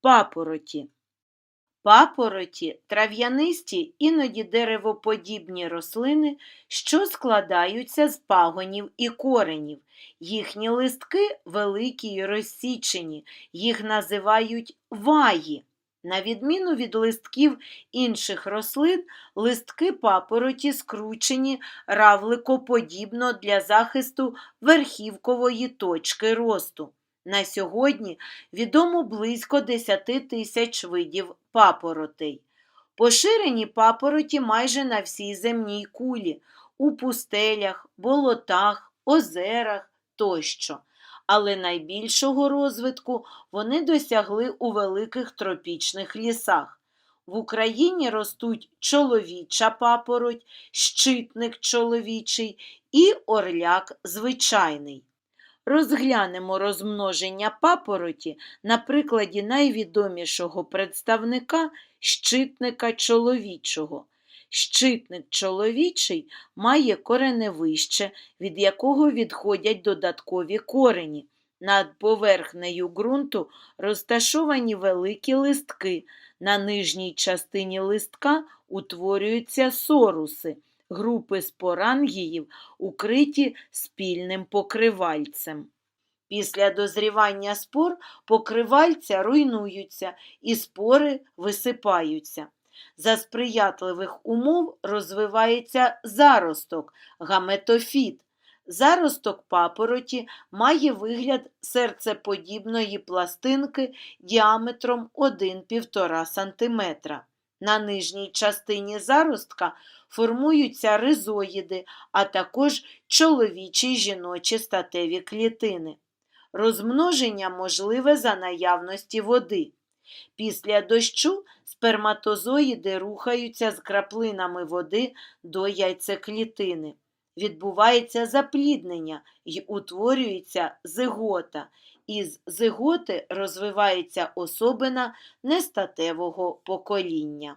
Папороті. Папороті трав'янисті, іноді деревоподібні рослини, що складаються з пагонів і коренів. Їхні листки великі й розсічені, їх називають ваї. На відміну від листків інших рослин, листки папороті скручені равликоподібно для захисту верхівкової точки росту. На сьогодні відомо близько 10 тисяч видів папоротей. Поширені папороті майже на всій земній кулі, у пустелях, болотах, озерах тощо. Але найбільшого розвитку вони досягли у великих тропічних лісах. В Україні ростуть чоловіча папороть, щитник чоловічий і орляк звичайний. Розглянемо розмноження папороті на прикладі найвідомішого представника щитника чоловічого. Щитник чоловічий має кореневище, від якого відходять додаткові корені. Над поверхнею ґрунту розташовані великі листки. На нижній частині листка утворюються соруси, групи спорангіїв, укриті спільним покривальцем. Після дозрівання спор покривальця руйнуються і спори висипаються. За сприятливих умов розвивається заросток, гаметофіт. Заросток папороті має вигляд серцеподібної пластинки діаметром 1-1,5 см. На нижній частині заростка формуються ризоїди, а також чоловічі жіночі статеві клітини. Розмноження можливе за наявності води. Після дощу сперматозоїди рухаються з краплинами води до яйцеклітини. Відбувається запліднення і утворюється зигота. Із зиготи розвивається особина нестатевого покоління.